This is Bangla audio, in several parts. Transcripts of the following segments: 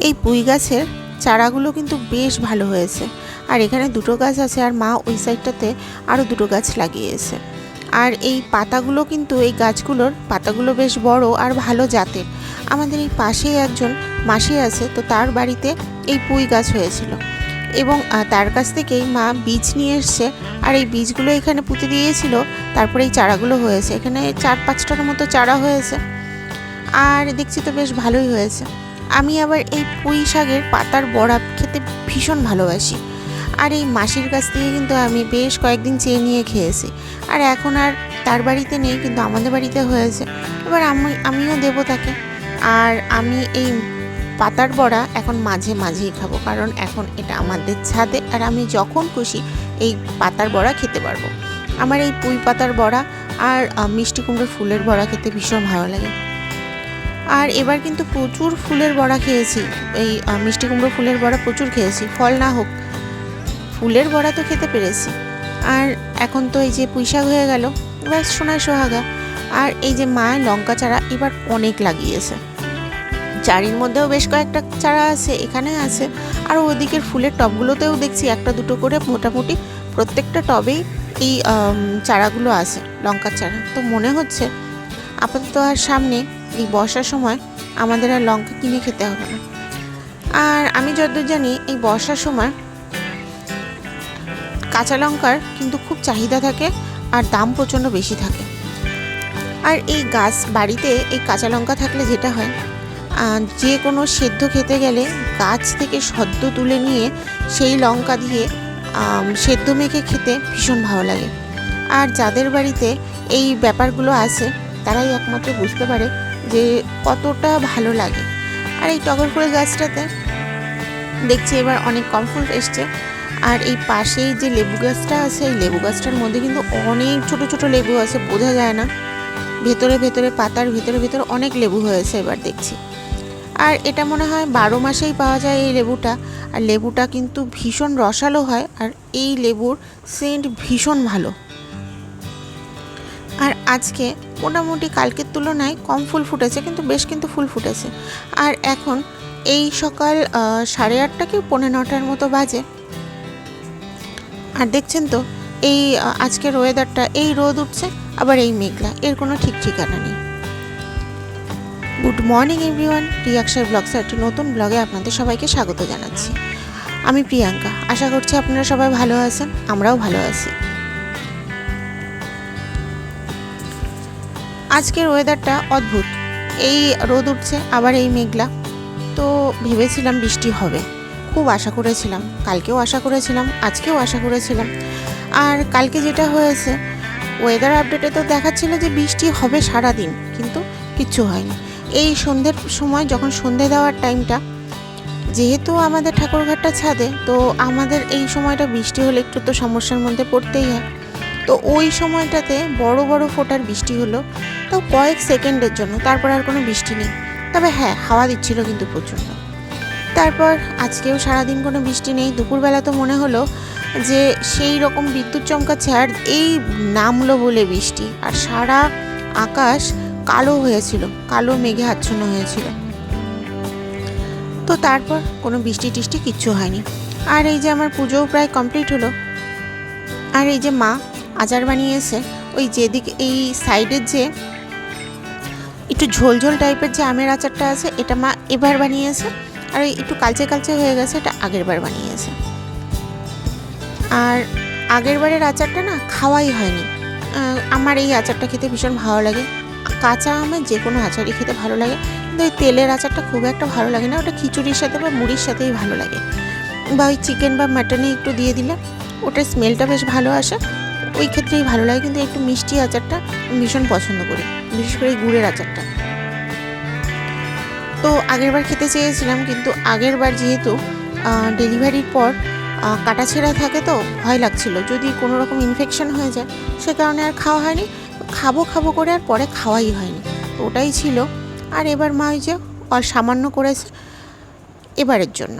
এই পুঁই গাছের চারাগুলো কিন্তু বেশ ভালো হয়েছে। আর এখানে দুটো গাছ আছে আর মা ওই সাইডটাতে আরও দুটো গাছ লাগিয়েছে। আর এই পাতাগুলো কিন্তু এই গাছগুলোর পাতাগুলো বেশ বড় আর ভালো জাতের। আমাদের এই পাশেই একজন মাসি আছে, তো তার বাড়িতে এই পুঁই গাছ হয়েছিল। এবং তার কাছ থেকেই মা বীজ নিয়ে এসছে। আর এই বীজগুলো এখানে পুঁতে দিয়েছিল, তারপরে এই চারাগুলো হয়েছে। এখানে চার পাঁচটার মতো চারা হয়েছে। আর দেখছি তো বেশ ভালোই হয়েছে। আমি আবার এই পুঁই শাকের পাতার বড়া খেতে ভীষণ ভালোবাসি। আর এই মাসির কাছ থেকে কিন্তু আমি বেশ কয়েকদিন চেয়ে নিয়ে খেয়েছি। আর এখন আর তার বাড়িতে নেই, কিন্তু আমাদের বাড়িতে হয়েছে। এবার আমি, আমিও দেবো তাকে। আর আমি এই পাতার বড়া এখন মাঝে মাঝেই খাব, কারণ এখন এটা আমাদের ছাদে। আর আমি যখন খুশি এই পাতার বড়া খেতে পারব। আমার এই পুঁই পাতার বড়া আর মিষ্টি কুমড়োর ফুলের বড়া খেতে ভীষণ ভালো লাগে। আর এবার কিন্তু প্রচুর ফুলের বড়া খেয়েছি। এই মিষ্টি কুমড়ো ফুলের বড়া প্রচুর খেয়েছি। ফল না হোক, ফুলের বড়া তো খেতে পেরেছি। আর এখন তো এই যে পুঁইশাক হয়ে গেল ব্যাস সোনায় সোহাগা। আর এই যে মা লঙ্কা চারা এবার অনেক লাগিয়েছে। চারির মধ্যেও বেশ কয়েকটা চারা আছে, এখানে আছে। আর ওদিকের ফুলের টবগুলোতেও দেখছি একটা দুটো করে মোটামুটি প্রত্যেকটা টবেই এই চারাগুলো আছে, লঙ্কার চারা। তো মনে হচ্ছে আপাতত আর সামনে এই বর্ষার সময় আমাদের আর লঙ্কা কিনে খেতে হবে না। আর আমি যতদূর জানি, এই বর্ষার সময় কাঁচা লঙ্কার কিন্তু খুব চাহিদা থাকে আর দাম প্রচণ্ড বেশি থাকে। আর এই গাছ বাড়িতে এই কাঁচা লঙ্কা থাকলে যেটা হয় যে কোনো সেদ্ধ খেতে গেলে গাছ থেকে সদ্য তুলে নিয়ে সেই লঙ্কা দিয়ে সেদ্ধ মেখে খেতে ভীষণ ভালো লাগে। আর যাদের বাড়িতে এই ব্যাপারগুলো আছে, তারাই একমাত্র বুঝতে পারে যে কতটা ভালো লাগে। আর এই টগর ফুলের গাছটাতে দেখছি এবার অনেক কম ফুল এসছে। আর এই পাশেই যে লেবু গাছটা আছে, এই লেবু গাছটার মধ্যে কিন্তু অনেক ছোট ছোট লেবু আছে, বোঝা যায় না। ভেতরে ভেতরে পাতার ভেতরে ভেতরে অনেক লেবু হয়েছে এবার দেখছি। আর এটা মনে হয় বারো মাসেই পাওয়া যায় এই লেবুটা। আর লেবুটা কিন্তু ভীষণ রসালো হয়, আর এই লেবুর সেন্ট ভীষণ ভালো। আর আজকে মোটামুটি কালকের তুলনায় কম ফুল ফুটেছে, কিন্তু বেশ কিন্তু ফুল ফুটেছে। আর এখন এই সকাল সাড়ে আটটা কি পৌনে নটার মতো বাজে। আর দেখছেন তো, এই আজকের ওয়েদারটা এই রোদ উঠছে, আবার এই মেঘলা, এর কোনো ঠিক ঠিকানা নেই। গুড মর্নিং এভরিওয়ান প্রিয়াক্ষার ব্লগসের একটি নতুন ব্লগে আপনাদের সবাইকে স্বাগত জানাচ্ছি। আমি প্রিয়াঙ্কা, আশা করছি আপনারা সবাই ভালো আছেন, আমরাও ভালো আছি। আজকের ওয়েদারটা অদ্ভুত। এই রোদ উঠছে, আবার এই মেঘলা। তো ভেবেছিলাম বৃষ্টি হবে। খুব আশা করেছিলাম। কালকেও আশা করেছিলাম, আজকেও আশা করেছিলাম। আর কালকে যেটা হয়েছে ওয়েদার আপডেটে তো দেখাচ্ছিল যে বৃষ্টি হবে সারা দিন কিন্তু কিচ্ছু হয়নি। এই সন্ধ্যের সময় যখন সন্ধে দেওয়ার টাইমটা যেহেতু আমাদের ঠাকুরঘাটটা ছাদে, তো আমাদের এই সময়টা বৃষ্টি হলে একটু তো সমস্যার মধ্যে পড়তেই হয়। তো ওই সময়টাতে বড় বড় ফোটার বৃষ্টি হলো। তো কয়েক সেকেন্ডের জন্য, তারপর আর কোনো বৃষ্টি নেই। তবে হ্যাঁ হাওয়া দিচ্ছিল কিন্তু প্রচণ্ড। তারপর আজকেও সারাদিন কোনো বৃষ্টি নেই। দুপুরবেলা তো মনে হলো যে সেই রকম বিদ্যুৎ চমকাচ্ছে আর এই নামলো বলে বৃষ্টি। আর সারা আকাশ কালো হয়েছিল, কালো মেঘে আচ্ছন্ন হয়েছিল। তো তারপর কোনো বৃষ্টি টিষ্টি কিচ্ছু হয়নি। আর এই যে আমার পুজোও প্রায় কমপ্লিট হলো। আর এই যে মা আচার বানিয়েছে, ওই যেদিকে, এই সাইডের যে একটু ঝোল ঝোল টাইপের যে আমের আচারটা আছে, এটা মা এবার বানিয়েছে, আর ওই একটু কালচে কালচে হয়ে গেছে, এটা আগের বার বানিয়েছে। আর আগের বারের আচারটা না খাওয়াই হয়নি। আমার এই আচারটা খেতে ভীষণ ভালো লাগে। কাঁচা আমের যে কোনো আচারই খেতে ভালো লাগে, কিন্তু ওই তেলের আচারটা খুব একটা ভালো লাগে না, ওটা খিচুড়ির সাথে বা মুড়ির সাথেই ভালো লাগে। বা ওই চিকেন বা মাটনে একটু দিয়ে দিলে, ওটার স্মেলটা বেশ ভালো আসে। ওই ক্ষেত্রেই ভালো লাগে, কিন্তু একটু মিষ্টি আচারটা ভীষণ পছন্দ করি, বিশেষ করে গুড়ের আচারটা। তো আগেরবার খেতে চেয়েছিলাম, কিন্তু আগেরবার যেহেতু ডেলিভারির পর কাটা ছেঁড়া থাকে তো, ভয় লাগছিল। যদি কোনো রকম ইনফেকশন হয়ে যায়, সে কারণে আর খাওয়া হয়নি। খাব খাব করে আর পরে খাওয়াই হয়নি। তো ওটাই ছিল। আর এবার মা ওই যে সামান্য করেছে এবারের জন্য।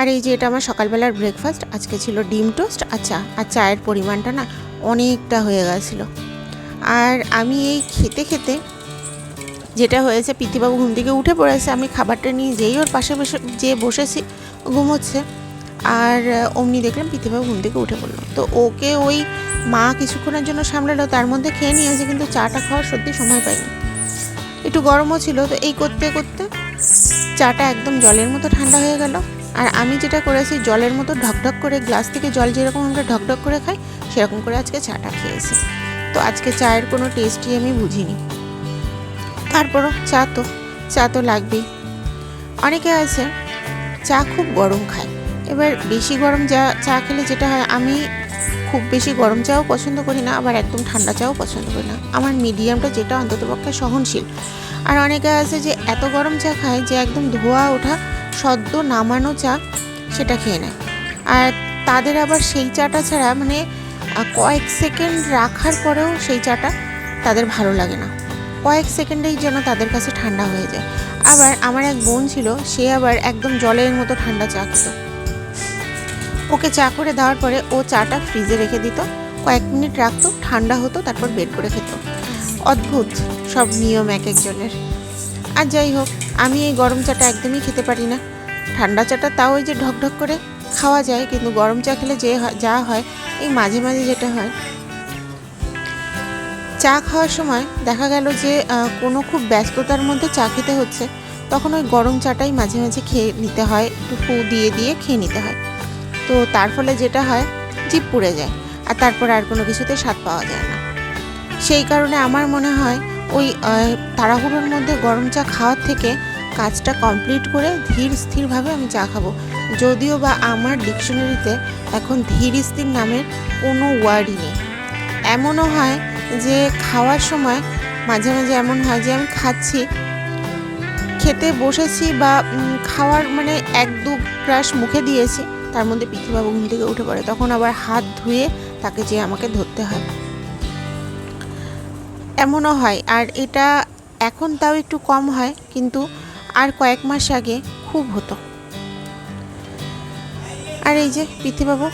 আর এই যে, এটা আমার সকালবেলার ব্রেকফাস্ট আজকে ছিল ডিম টোস্ট আচ্ছা আর চায়ের পরিমাণটা না অনেকটা হয়ে গেছিল। আর আমি এই খেতে খেতে যেটা হয়েছে, পিতিবাবু ঘুম থেকে উঠে পড়েছে, আমি খাবারটা নিয়ে যেই ওর পাশে বসে, যে বসেছি, ঘুমোচ্ছে, আর অমনি দেখলাম পিতিবাবু ঘুম থেকে উঠে পড়ল। তো ওকে ওই মা কিছুক্ষণের জন্য সামলালো, তার মধ্যে খেয়ে নিয়েছে, কিন্তু চাটা খাওয়ার সত্যি সময় পাইনি। একটু গরমও ছিল, তো এই করতে করতে চাটা একদম জলের মতো ঠান্ডা হয়ে গেল। আর আমি যেটা করেছি, জলের মতো ঢকঢক করে, গ্লাস থেকে জল যেরকম আমরা ঢকঢক করে খাই সেরকম করে আজকে চাটা খেয়েছি। তো আজকে চায়ের কোনো টেস্টই আমি বুঝিনি। তারপরও চা তো চা তো লাগবেই। অনেকে আছে, চা খুব গরম খায়। এবার বেশি গরম চা চা খেলে যেটা হয়, আমি খুব বেশি গরম চাও পছন্দ করি না, আবার একদম ঠান্ডা চাও পছন্দ করি না। আমার মিডিয়ামটা যেটা অন্ততপক্ষে সহনশীল। আর অনেকে আছে যে এত গরম চা খায় যে একদম ধোয়া ওঠা, সদ্য নামানো চা সেটা খেয়ে নেয়। আর তাদের আবার সেই চাটা ছাড়া মানে কয়েক সেকেন্ড রাখার পরেও সেই চাটা তাদের ভালো লাগে না। কয়েক সেকেন্ডেই যেন তাদের কাছে ঠান্ডা হয়ে যায়। আবার আমার এক বোন ছিল, সে আবার একদম জলের মতো ঠান্ডা চা খেত। ওকে চা করে দেওয়ার পরে ও চাটা ফ্রিজে রেখে দিত, কয়েক মিনিট রাখতো, ঠান্ডা হতো, তারপর বের করে খেত। অদ্ভুত সব নিয়ম এক একজনের। আর যাই হোক, আমি এই গরম চাটা একদমই খেতে পারি না। ঠান্ডা চাটা তাও ওই যে ঢকঢক করে খাওয়া যায়, কিন্তু গরম চা খেলে যে যা হয়, এই মাঝে মাঝে যেটা হয়। চা খাওয়ার সময় দেখা গেল যে কোনো খুব ব্যস্ততার মধ্যে চা খেতে হচ্ছে, তখন ওই গরম চাটাই মাঝে মাঝে খেয়ে নিতে হয়, একটু ফু দিয়ে দিয়ে খেয়ে নিতে হয়। তো তার ফলে যেটা হয় জিপ পুড়ে যায়, আর তারপর আর কোনো কিছুতে স্বাদ পাওয়া যায় না। সেই কারণে আমার মনে হয়, ওই তাড়াহুড়োর মধ্যে গরম চা খাওয়ার থেকে কাজটা কমপ্লিট করে ধীর স্থিরভাবে আমি চা খাব। যদিও বা আমার ডিকশনারিতে এখন ধীর স্থির নামের কোনো ওয়ার্ডই নেই। এমনও হয় যে খাওয়ার সময় মাঝে মাঝে এমন হয় যে আমি খাচ্ছি, খেতে বসেছি বা খাওয়ার মানে এক দু গ্রাস মুখে দিয়েছি, তার মধ্যে পিথিবাবু ঘুম থেকে উঠে পড়ে, তখন আবার হাত ধুয়ে তাকে যে আমাকে ধরতে হয়। এমনও হয়, আর এটা এখন তাও একটু কম হয়, কিন্তু আর কয়েক মাস আগে খুব হতো। আর এই যে পিথিবাবু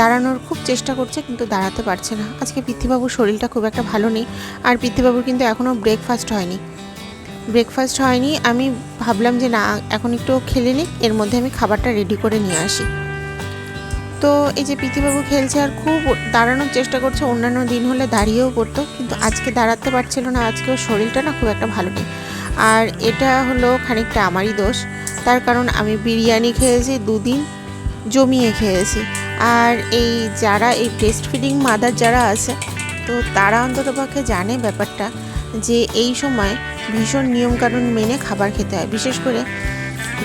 দাঁড়ানোর খুব চেষ্টা করছে কিন্তু দাঁড়াতে পারছে না। আজকে পিথিবাবুর শরীরটা খুব একটা ভালো নেই আর পিথিবাবুর কিন্তু এখনও ব্রেকফাস্ট হয়নি। ব্রেকফাস্ট হয়নি, আমি ভাবলাম যে না, এখন একটু খেলে নিই, এর মধ্যে আমি খাবারটা রেডি করে নিয়ে আসি। তো এই যে পিথিবাবু খেলছে আর খুব দাঁড়ানোর চেষ্টা করছে, অন্যান্য দিন হলে দাঁড়িয়েও পড়তো, কিন্তু আজকে দাঁড়াতে পারছিল না আজকে ওর শরীরটা না খুব একটা ভালো নেই। আর এটা হলো খানিকটা আমারই দোষ। তার কারণ আমি বিরিয়ানি খেয়েছি দুদিন, জমিয়ে খেয়েছি। আর এই যারা, এই ব্রেস্ট ফিডিং মাদার যারা আছে, তো তারা অন্তত অন্ততপক্ষে জানে ব্যাপারটা যে এই সময় ভীষণ নিয়মকানুন মেনে খাবার খেতে হয়। বিশেষ করে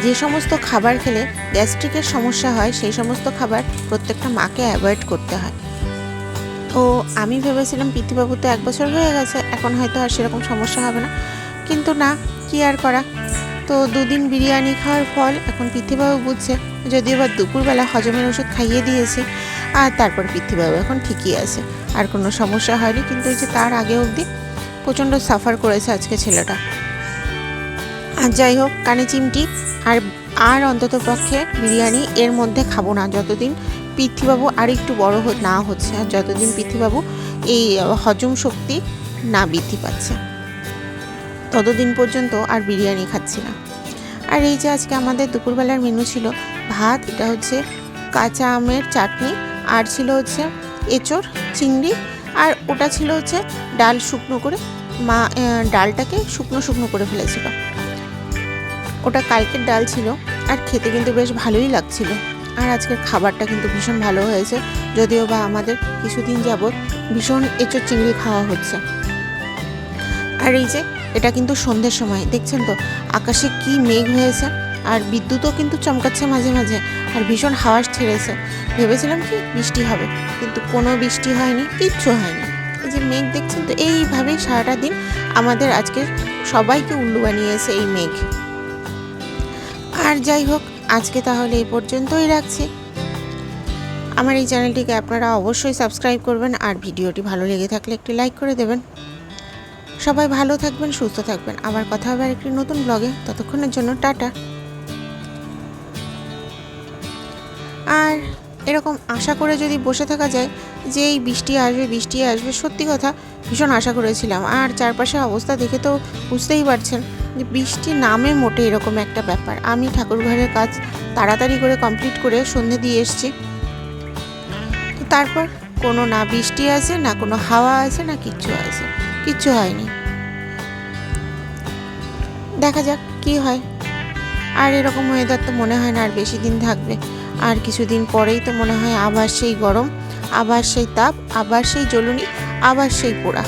যে সমস্ত খাবার খেলে গ্যাস্ট্রিকের সমস্যা হয়, সেই সমস্ত খাবার প্রত্যেকটা মাকে অ্যাভয়েড করতে হয়। তো আমি ভেবেছিলাম পিতৃবাবু তো এক বছর হয়ে গেছে, এখন হয়তো আর সেরকম সমস্যা হবে না। কিন্তু না, কি আর করা? তো দুদিন বিরিয়ানি খাওয়ার ফল এখন পিতৃবাবু বুঝছে, যদিও বা দুপুরবেলা হজমের ওষুধ খাইয়ে দিয়েছে, আর তারপর পিতৃবাবু এখন ঠিকই আছে, আর কোনো সমস্যা হয়নি, কিন্তু ওই যে তার আগে অবধি প্রচণ্ড সাফার করেছে আজকে ছেলেটা। আর যাই হোক, কানে চিমটি, আর আর অন্তত পক্ষে বিরিয়ানি এর মধ্যে খাব না, যতদিন পৃথিবাবু আর একটু বড় না হচ্ছে, আর যতদিন পৃথিবাবু এই হজম শক্তি না বৃদ্ধি পাচ্ছে। ততদিন পর্যন্ত আর বিরিয়ানি খাচ্ছি না। আর এই যে আজকে আমাদের দুপুরবেলার মেনু ছিল ভাত, এটা হচ্ছে কাঁচা আমের চাটনি, আর ছিল হচ্ছে এঁচড়, চিংড়ি, আর ওটা ছিল হচ্ছে ডাল শুকনো করে। মা ডালটাকে শুকনো শুকনো করে ফেলেছিল। ওটা কালকের ডাল ছিল, আর খেতে কিন্তু বেশ ভালোই লাগছিল। আর আজকের খাবারটা কিন্তু ভীষণ ভালো হয়েছে, যদিও বা আমাদের কিছুদিন যাবৎ ভীষণ এঁচোর চিংড়ি খাওয়া হচ্ছে। আর এই যে, এটা কিন্তু সন্ধ্যের সময়। দেখছেন তো, আকাশে কি মেঘ হয়েছে, আর বিদ্যুৎও কিন্তু চমকাচ্ছে মাঝে মাঝে, আর ভীষণ হাওয়া ছেড়েছে। ভেবেছিলাম কি বৃষ্টি হবে, কিন্তু কোনো বৃষ্টি হয়নি, কিচ্ছু হয়নি। এই যে মেঘ দেখছেন তো, এইভাবেই সারাটা দিন আমাদের আজকে সবাইকে উল্লু বানিয়েছে এই মেঘ। আর যাই হোক, আজকে তাহলে এই পর্যন্তই রাখছি। আমার এই চ্যানেলটিকে আপনারা অবশ্যই সাবস্ক্রাইব করবেন, আর ভিডিওটি ভালো লেগে থাকলে একটি লাইক করে দেবেন। সবাই ভালো থাকবেন, সুস্থ থাকবেন। আবার কথা হবে একটি নতুন ব্লগে ততক্ষণের জন্য টাটা। আর এরকম আশা করে যদি বসে থাকা যায় যে এই বৃষ্টি আসবে বৃষ্টি আসবে, সত্যি কথা ভীষণ আশা করেছিলাম। আর চারপাশের অবস্থা দেখে তো বুঝতেই পারছেন যে বৃষ্টি নামে মোটে এরকম একটা ব্যাপার। আমি ঠাকুর ঘরের কাজ তাড়াতাড়ি করে কমপ্লিট করে সন্ধে দিয়ে এসেছি। তো তারপর কোনো না বৃষ্টি আছে, না কোনো হাওয়া আছে, না কিচ্ছু আছে। কিচ্ছু হয়নি। দেখা যাক কি হয়। আর এরকম ওয়েদার তো মনে হয় না আর বেশি দিন থাকবে। আর কিছুদিন পরেই তো মনে হয় আবার সেই গরম, আবার সেই তাপ, আবার সেই জ্বলুনি, আবার সেই পোড়া।